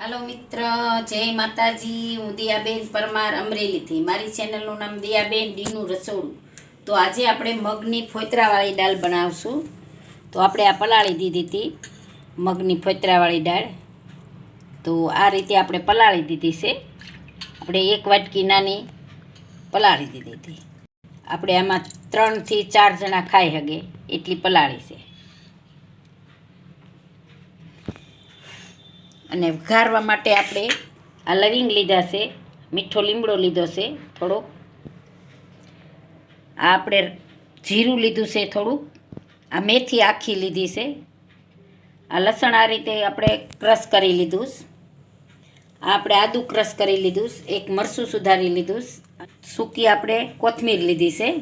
હાલો મિત્ર, જય માતાજી. હું દિયાબેન પરમાર અમરેલીથી. મારી ચેનલનું નામ દિયાબેન ડીનું રસોડું. તો આજે આપણે મગની ફોતરાવાળી દાળ બનાવશું. તો આપણે આ પલાળી દીધી હતી, મગની ફોતરાવાળી દાળ. તો આ રીતે આપણે પલાળી દીધી છે. આપણે એક વાટકી નાની પલાળી દીધી હતી. આપણે આમાં ત્રણથી ચાર જણા ખાઈ શકે એટલી પલાળી છે. અને વઘારવા માટે આપણે આ લવિંગ લીધા છે, મીઠો લીમડો લીધો છે થોડોક. આ આપણે જીરું લીધું છે થોડુંક. આ મેથી આખી લીધી છે. આ લસણ આ રીતે આપણે ક્રશ કરી લીધું આ આપણે આદું ક્રશ કરી લીધું એક મરસું સુધારી લીધું સૂકી આપણે કોથમીર લીધી છે.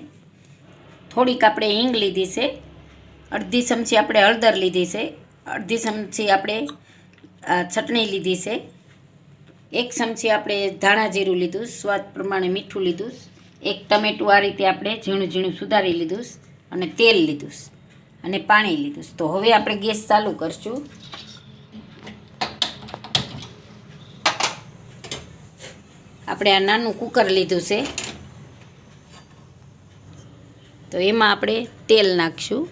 થોડીક આપણે હિંગ લીધી છે. અડધી ચમચી આપણે હળદર લીધી છે. અડધી ચમચી આપણે ચટણી લીધી છે. એક ચમચી આપણે ધાણા જીરું લીધું, સ્વાદ પ્રમાણે મીઠું લીધું. એક ટમેટું આ રીતે આપણે ઝીણું ઝીણું સુધારી લીધું અને તેલ લીધું અને પાણી લીધું. તો હવે આપણે ગેસ ચાલુ કરશું. આપણે આ નાનું કુકર લીધું છે. તો એમાં આપણે તેલ નાખશું.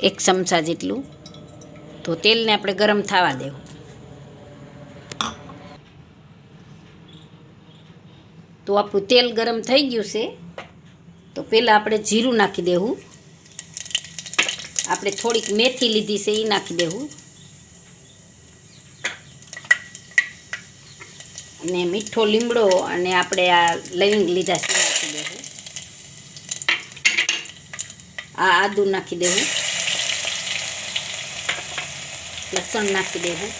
એક ચમચા જેટલું. તો તેલને આપણે ગરમ થવા દેવું. તો આપણું તેલ ગરમ થઈ ગયું છે. તો પહેલાં આપણે જીરું નાખી દેવું. આપણે થોડીક મેથી લીધી છે એ નાખી દેવું. અને મીઠો લીમડો અને આપણે આ લવિંગ લીધા છે નાખી દેવું. આ આદું નાખી દેવું. લસણ નાખી દેવું.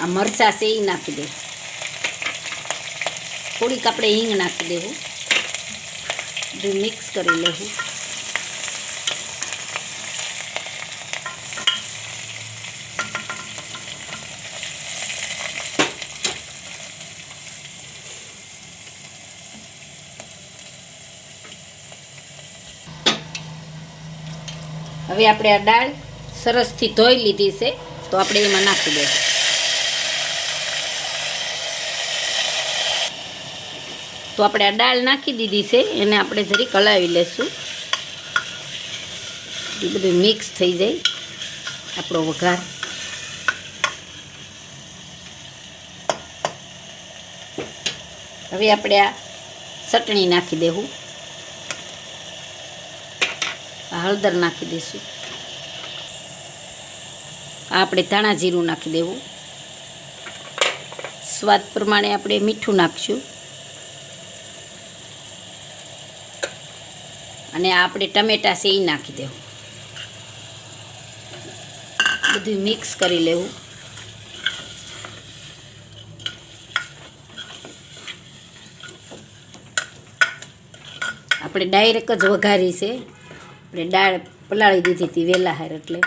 આ મરચાં છે એ નાખી દેવું. થોડીક આપણે હિંગ નાખી દેવું. બધું મિક્સ કરી લેવું. હવે આપણે આ દાળ સરસથી ધોઈ લીધી છે, તો આપણે એમાં નાખી દઈશું. તો આપણે આ દાળ નાખી દીધી છે, એને આપણે જરીક હલાવી લેશું. એ બધું મિક્સ થઈ જાય, આપણો વઘાર. હવે આપણે આ ચટણી નાખી દેવું આ હળદર નાખી દઈશું આપણે ધાણા જીરું નાખી દેવું. સ્વાદ પ્રમાણે આપણે મીઠું નાખશું. અને આપણે ટમેટા છે એ નાખી દેવું. બધું મિક્સ કરી લેવું. આપણે ડાયરેક્ટ જ વઘારી છે. આપણે દાળ પલાળી દીધી હતી વહેલા હાર એટલે.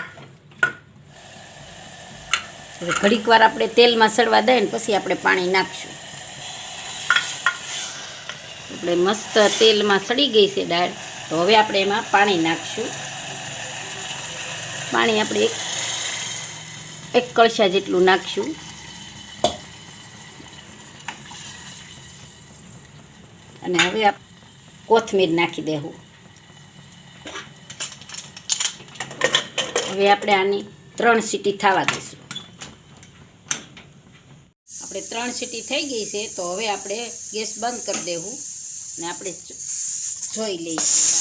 ઘડીક વાર આપણે તેલમાં સડવા દઈએ ને પછી આપણે પાણી નાખશું. આપણે મસ્ત તેલમાં સડી ગઈ છે દાળ. તો હવે આપણે એમાં પાણી નાખશું. પાણી આપણે એક એક કળશા જેટલું નાખશું. અને હવે કોથમીર નાખી દેવું હવે આપણે આની ત્રણ સીટી થવા દઈશું. આપણે ત્રણ સીટી થઈ ગઈ છે, તો હવે આપણે ગેસ બંધ કરી દેવું અને આપણે જોઈ લઈએ.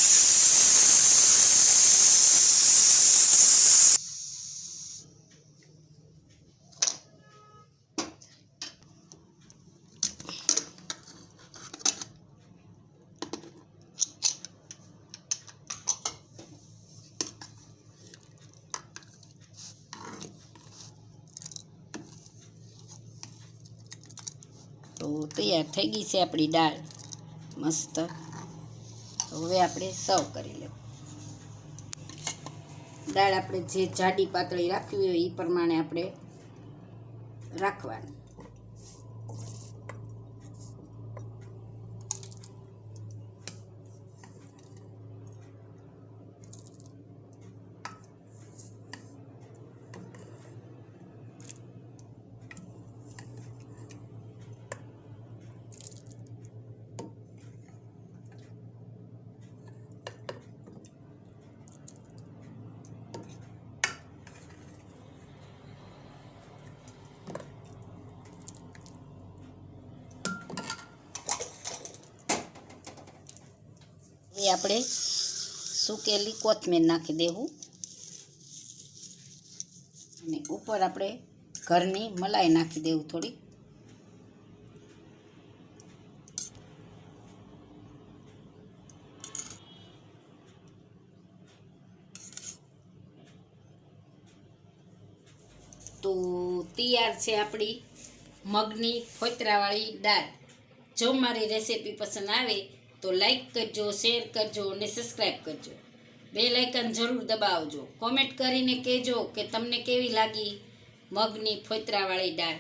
તો તૈયાર થઈ ગઈ છે આપણી દાળ. મસ્ત. હવે આપણે સર્વ કરી લેવું. દાળ આપણે જે જાડી પાતળી રાખવી હોય એ પ્રમાણે આપણે રાખવાની. આપણે સૂકેલી કોથમીર નાખી દેવું. અને ઉપર આપણે ઘરની મલાઈ નાખી દેવું થોડી તો તૈયાર છે આપણી મગની ફોતરાવાળી દાળ. જો મારી રેસીપી પસંદ આવે તો લાઈક કરજો શેર કરજો અને સબસ્ક્રાઈબ કરજો. બે લાઇકન જરૂર દબાવજો. કોમેન્ટ કરીને કહેજો કે તમને કેવી લાગી મગની ફોતરાવાળી દાળ?